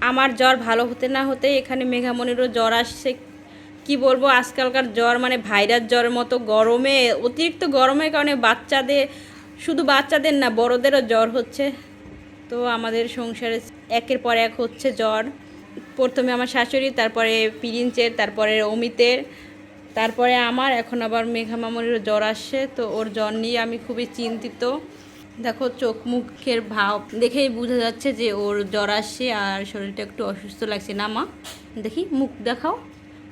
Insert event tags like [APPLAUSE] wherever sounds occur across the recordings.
আমার জ্বর ভালো হতে না হতে এখানে মেঘামণিরও জ্বর আসছে। কি বলব, আজকালকার জ্বর মানে ভাইরাস জ্বরের মতো গরমে, অতিরিক্ত গরমের কারণে বাচ্চাদের, শুধু বাচ্চাদের না, বড়দেরও জ্বর হচ্ছে। তো আমাদের সংসারে একের পর এক হচ্ছে জ্বর। প্রথমে আমার শাশুড়ি, তারপরে পিরিঞ্চের, তারপরে অমিতের, তারপরে আমার, এখন আবার মেঘা মামনিরও জ্বর আসছে। তো ওর জ্বর নিয়ে আমি খুবই চিন্তিত। দেখো চোখ মুখের ভাব দেখেই বোঝা যাচ্ছে যে ওর জ্বর আসছে আর শরীরটা একটু অসুস্থ লাগছে। না মা, দেখি মুখ দেখাও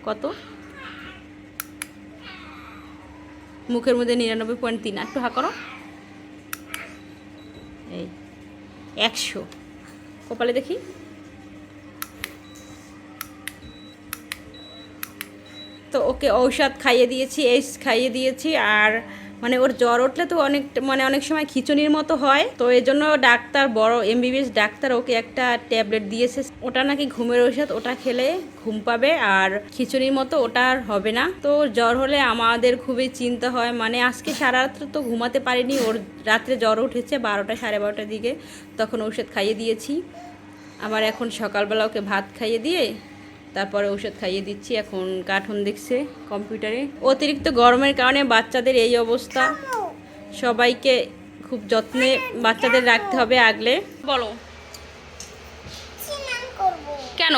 কত। মুখের মধ্যে নিরানব্বই পয়েন্ট তিন একটু হা করো। এই একশো। কপালে দেখি। তো ওকে ঔষধ খাইয়ে দিয়েছি এইস খাইয়ে দিয়েছি। আর মানে ওর জ্বর উঠলে তো অনেক মানে অনেক সময় খিচুনির মতো হয়। তো এই জন্য ডাক্তার, বড় এমবিবিএস ডাক্তার ওকে একটা ট্যাবলেট দিয়েছে। ওটা নাকি ঘুমের ঔষধ, ওটা খেলে ঘুম পাবে আর খিচুনির মতো ওটা আর হবে না। তো জ্বর হলে আমাদের খুবই চিন্তা হয়। মানে আজকে সারা রাত্র তো ঘুমাতে পারিনি, ওর রাত্রে জ্বর উঠেছে বারোটা সাড়ে বারোটার দিকে। তখন ঔষধ খাইয়ে দিয়েছি। আবার এখন সকালবেলা ওকে ভাত খাইয়ে দিয়ে তারপরে ওষুধ খাইয়ে দিচ্ছি এখন কার্টুন দেখছে কম্পিউটারে। অতিরিক্ত গরমের কারণে বাচ্চাদের এই অবস্থা। সবাইকে খুব যত্নে বাচ্চাদের রাখতে হবে আগলে। বলো। কেন?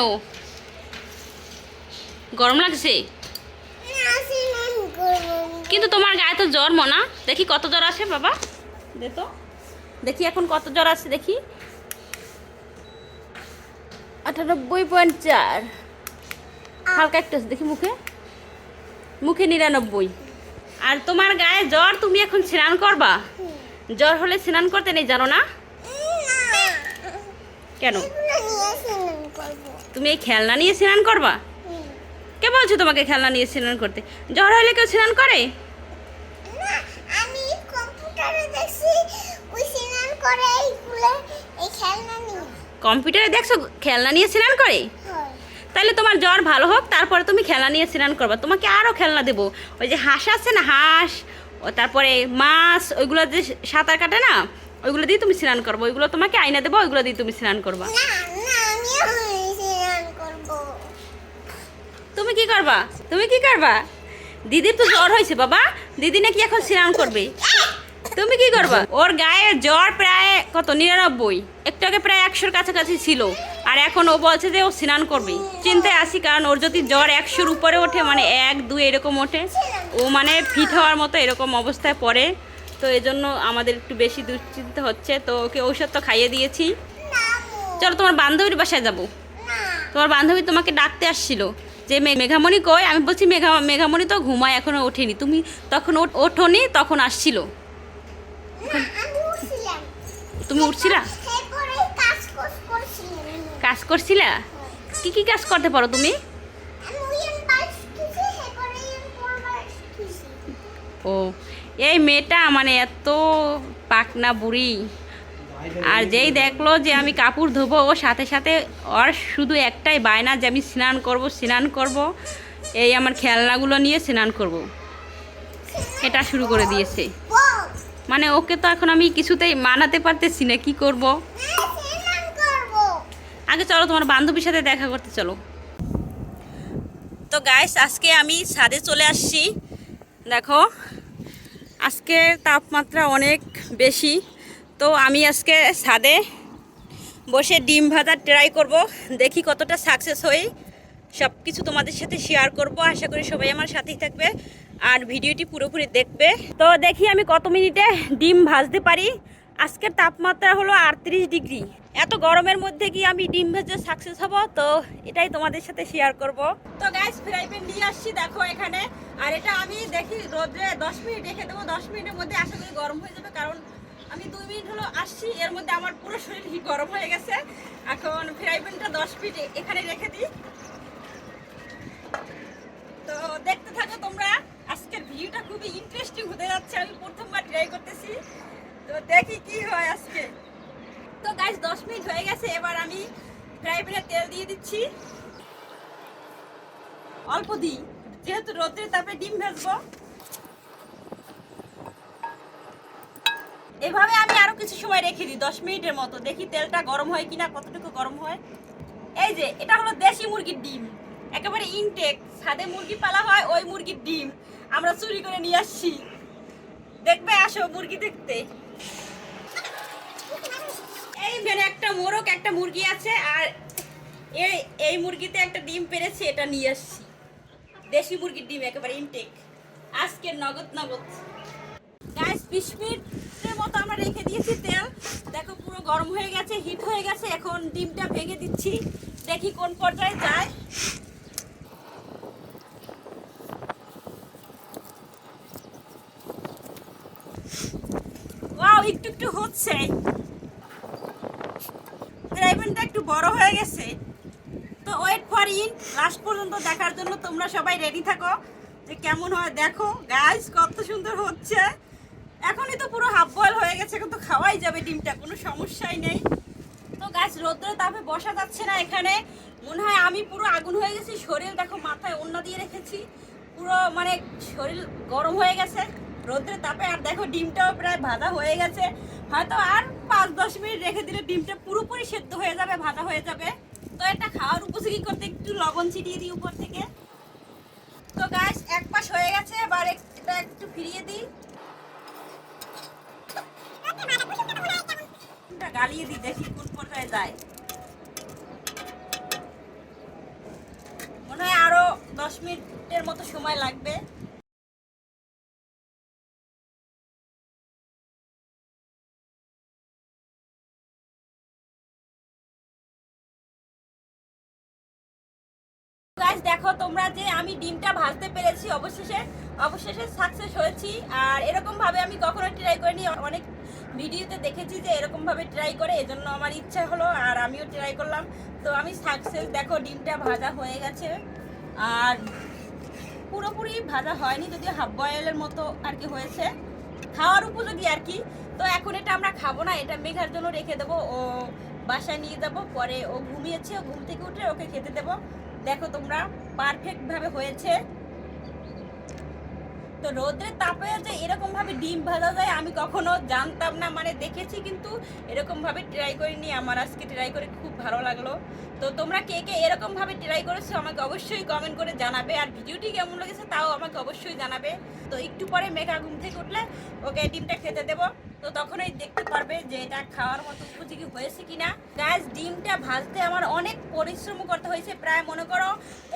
গরম লাগছে? কিন্তু তোমার গায়ে তো জ্বর মনা। দেখি কত জ্বর আছে বাবা। দে তো। দেখি এখন কত জ্বর আছে দেখি। আটানব্বই পয়েন্ট চার। হালকা একটু আছে দেখি মুখে। মুখে নিরানব্বই। আর তোমার গায়ে জ্বর তুমি এখন স্নান করবা? জ্বর হলে স্নান করতে নেই জানো না? কেন? তুমি এই খেলনা নিয়ে স্নান করবা? কে বলছো তোমাকে খেলনা নিয়ে স্নান করতে? জ্বর হলে কেউ স্নান করে? কম্পিউটারে দেখছি খেলনা নিয়ে স্নান করে? তাহলে তোমার জ্বর ভালো হোক তারপরে তুমি খেলনা নিয়ে স্নান করবা। তোমাকে আরও খেলনা দেবো। ওই যে হাঁস আছে না হাঁস ও তারপরে মাছ ওইগুলো যে সাঁতার কাটে না ওইগুলো দিয়ে তুমি স্নান করব। ওইগুলো তোমাকে আয়না দেবো ওইগুলো দিয়ে তুমি স্নান করব। তুমি কি করবা? তুমি কি করবা? দিদির তো জ্বর হয়েছে বাবা। দিদি নাকি এখন স্নান করবে। তুমি কি করবা? ওর গায়ে জ্বর প্রায় কত? নিরানব্বই। একটু আগে প্রায় একশোর কাছাকাছি ছিল। আর এখন ও বলছে যে ও স্নান করবে। চিন্তায় আসি কারণ ওর যদি জ্বর একশোর উপরে ওঠে মানে এক দুই এরকম ওঠে ও মানে ফিট হওয়ার মতো এরকম অবস্থায় পড়ে। তো এই জন্য আমাদের একটু বেশি দুশ্চিন্তা হচ্ছে। তো ওকে ঔষধ তো খাইয়ে দিয়েছি। চলো তোমার বান্ধবীর বাসায় যাব। তোমার বান্ধবী তোমাকে ডাকতে আসছিল যে মে- মেঘামণি কই? আমি বলছি মেঘা মেঘামণি তো ঘুমায় এখনও ওঠেনি। তুমি তখন ওঠ- ওঠোনি তখন আসছিল। তুমি উঠছিলা? কাজ করছিলা? কি কি কাজ করতে পারো তুমি? ও, এই মেয়েটা মানে এত পাকনা বুড়ি। আর যেই দেখল যে আমি কাপড় ধোবো, ও সাথে সাথে ওর শুধু একটাই বায়না যে আমি স্নান করব স্নান করব, এই আমার খেলনাগুলো নিয়ে স্নান করব। এটা শুরু করে দিয়েছে। মানে ওকে তো এখন আমি কিছুতেই মানাতে পারতেছি না, কি করব? আগে চলো, তোমার বান্ধবীর সাথে দেখা করতে চলো। তো গাইস আজকে আমি ছাদে চলে আসছি। দেখো, আজকে তাপমাত্রা অনেক বেশি। তো আমি আজকে ছাদে বসে ডিম ভাজার ট্রাই করব। দেখি কতটা সাকসেস হই। সব কিছু তোমাদের সাথে শেয়ার করব। আশা করি সবাই আমার সাথেই থাকবে আর ভিডিওটি পুরোপুরি দেখবে। তো দেখি আমি কত মিনিটে ডিম ভাজতে পারি। আজকের তাপমাত্রা হলো আটত্রিশ ডিগ্রি। এত গরমের মধ্যে কি আমি ডিম ভেজে সাকসেস হব? তো এটাই তোমাদের সাথে শেয়ার করব। তো গাইস ফ্রাই প্যান নিয়ে আসছি, দেখো এখানে। আর এটা আমি দেখি রোদ্রে দশ মিনিট, রেখে দেবো দশ মিনিটের মধ্যে। আশা করি গরম হয়ে যাবে, কারণ আমি দুই মিনিট হলো আসছি। এর মধ্যে আমার পুরো শরীর [LAUGHS] গরম হয়ে গেছে। এখন ফ্রাই প্যানটা দশ মিনিট এখানে রেখে দিই। তো দেখতে থাকো তোমরা, আজকের ভিডিওটা খুবই ইন্টারেস্টিং হতে যাচ্ছে। আমি প্রথমবার ট্রাই করতেছি। তো দেখি কি হয় আজকে। তো গাইস দশ মিনিট হয়ে গেছে, এবার আমি ফ্রাই প্যানে তেল দিয়ে দিচ্ছি। অল্প দিই, যেহেতু রোদ্রে তাপে ডিম ভাজবো। এভাবে আমি আরও কিছু সময় রেখে দিই, দশ মিনিটের মতো। দেখি তেলটা গরম হয় কিনা, কতটুকু গরম হয়। এই যে, এটা হলো দেশি মুরগির ডিম। একেবারে ইনটেক ছাদে মুরগি পালা হয়, ওই মুরগির ডিম। আমরা চুরি করে নিয়ে আসছি। দেখবে, আসো মুরগি দেখতে। এইখানে একটা মোরগ, একটা মুরগি আছে, আর এই এই মুরগিতে একটা ডিম পেরেছে, এটা নিয়ে আসছি। দেশি মুরগির ডিম একেবারে ইনটেক আজকে নগদ নগদ। গাইস বিশ মিনিটের মতো আমরা রেখে দিয়েছি তেল। দেখো, পুরো গরম হয়ে গেছে হিট হয়ে গেছে, এখন ডিমটা ভেঙে দিচ্ছি। দেখি কোন পর্যায়ে যায়। ওয়াও একটু একটু হচ্ছে। গ্রেভিটা একটু বড় হয়ে গেছে। তো ওয়েট ফর ইন লাস্ট পর্যন্ত দেখার জন্য তোমরা সবাই রেডি থাকো যে কেমন হয় দেখো। গাইস কত সুন্দর হচ্ছে। এখনই তো পুরো হাফ বয়েল হয়ে গেছে, এখন তো খাওয়াই যাবে ডিমটা, কোনো সমস্যাই নেই। তো গাছ রোদ্রে তাপে বসা যাচ্ছে না এখানে। মনে হয় আমি পুরো আগুন হয়ে গেছি, শরীর দেখো মাথায় অন্য দিয়ে রেখেছি। পুরো মানে শরীর গরম হয়ে গেছে, রোদ্রে তাপে। আর দেখো ডিমটাও প্রায় ভাজা হয়ে গেছে। হয়তো আর পাঁচ, দশ মিনিট রেখে দিলে ডিমটা পুরোপুরি সেদ্ধ হয়ে যাবে, ভাজা হয়ে যাবে। তো এটা খাওয়ার উপযোগী করতে একটু লবণ ছিটিয়ে দিই উপর থেকে। তো গাছ এক পাশ হয়ে গেছে, এবার এটা একটু ফিরিয়ে দিই। গালিয়ে দিই, দেখি কোন পর্যায়ে যায়। মনে হয় আরও দশ মিনিটের মতো সময় লাগবে। গাইস দেখো তোমরা যে আমি ডিমটা ভাজতে পেরেছি, অবশেষে অবশেষে সাকসেস হয়েছি। আর এরকম ভাবে আমি কখনো ট্রাই করিনি। অনেক ভিডিওতে দেখেছি যে এরকম ভাবে ট্রাই করে, এজন্য আমার ইচ্ছা হলো আর আমিও ট্রাই করলাম। তো আমি সাকসেস দেখো ডিমটা ভাজা হয়ে গেছে। আর পুরোপুরি ভাজা হয়নি, যদিও হাফ বয়েলের মতো আর কি হয়েছে। খাওয়ার উপযোগী আর কি। তো এখন এটা আমরা খাব না, এটা মেঘার জন্য রেখে দেবো। ও বাসায় নিয়ে যাব, পরে ও ঘুমিয়েছে, ও ঘুম থেকে উঠে ওকে খেতে দেবো। দেখো তোমরা পারফেক্ট ভাবে হয়েছে। তো রোদ্রের তাপে যে এরকম ভাবে ডিম ভাজা যায়, আমি কখনো জানতাম না। মানে দেখেছি কিন্তু এরকম ভাবে ট্রাই করিনি, আমার আজকে ট্রাই করে খুব ভালো লাগল। তো তোমরা কে কে এরকম ভাবে ট্রাই করেছ, আমাকে অবশ্যই কমেন্ট করে জানাবে। আর ভিডিওটি কেমন লেগেছে, তাও আমাকে অবশ্যই জানাবে। তো একটু পরে মেঘা ঘুম থেকে উঠলে ওকে ডিমটা খেতে দেবো। তো তখনই দেখতে পারবে যে এটা খাওয়ার মতো উপযোগী হয়েছে কিনা। গ্যাস ডিমটা ভাজতে আমার অনেক পরিশ্রম করতে হয়েছে। প্রায় মনে করো,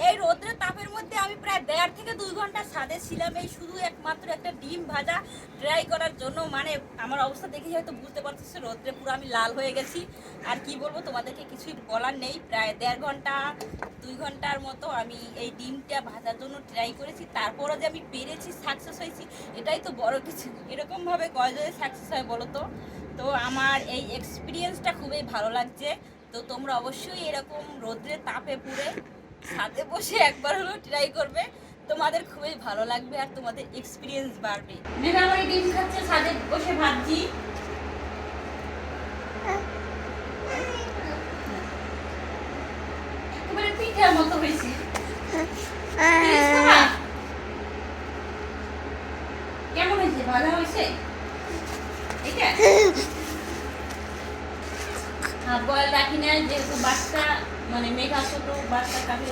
এই রোদ্রের তাপের মধ্যে আমি প্রায় দেড় থেকে দুই ঘণ্টা ছাদে ছিলাম। এই শুধু একমাত্র একটা ডিম ভাজা ট্রাই করার জন্য। মানে আমার অবস্থা দেখে হয়তো বুঝতে পারতেছে, রোদ্রে পুরো আমি লাল হয়ে গেছি। আর কি বলব, তোমাদেরকে কিছুই বলার নেই। প্রায় দেড় ঘণ্টা, দুই ঘণ্টার মতো আমি এই ডিমটা ভাজার জন্য ট্রাই করেছি। তারপরও যে আমি পেরেছি সাকসেস হয়েছি, এটাই তো বড় কিছু। এরকমভাবে কয়জনে সাকসেস হয় বলো তো তো আমার এই এক্সপিরিয়েন্সটা খুবই ভালো লাগছে। তো তোমরা অবশ্যই এরকম রোদ্রের তাপে পুড়ে সাথে বসে একবার হলেও ট্রাই করবে। তোমাদের খুবই ভালো লাগবে আর তোমাদের এক্সপিরিয়েন্স বাড়বে। ডিম খাচ্ছে, ছাদে বসে ভাবছি। কেমন হয়েছে? ভালো হয়েছে? হাফ বয়েল রাখি না যেহেতু বাচ্চা মানে মেঘা ছোট বাচ্চা কাছে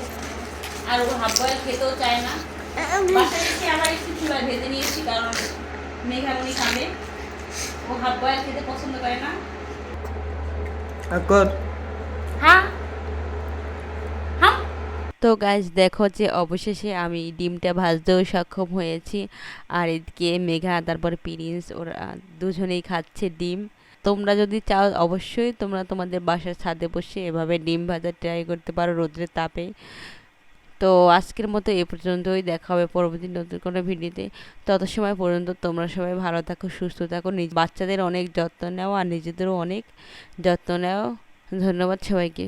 আর ও হাফ বয়েল খেতেও চায় না। বাসায় এসে আবার একটু চুলায় ভেজে নিয়েছি কারণ মেঘামণি খাবে ও হাফ বয়েল খেতে পছন্দ করে না। হ্যাঁ? তো গাছ দেখো যে অবশেষে আমি ডিমটা ভাজতেও সক্ষম হয়েছি। আর এদিকে মেঘা, তারপর প্রিন্স, ওরা দুজনেই খাচ্ছে ডিম। তোমরা যদি চাও, অবশ্যই তোমরা তোমাদের বাসার ছাদে বসে এভাবে ডিম ভাজা ট্রাই করতে পারো রোদ্রের তাপে। তো আজকের মতো এ পর্যন্তই, দেখা হবে পরবর্তী নতুন কোনো ভিডিওতে। তত সময় পর্যন্ত তোমরা সবাই ভালো থাকো, সুস্থ থাকো, নিজ বাচ্চাদের অনেক যত্ন নাও আর নিজেদেরও অনেক যত্ন নাও। ধন্যবাদ সবাইকে।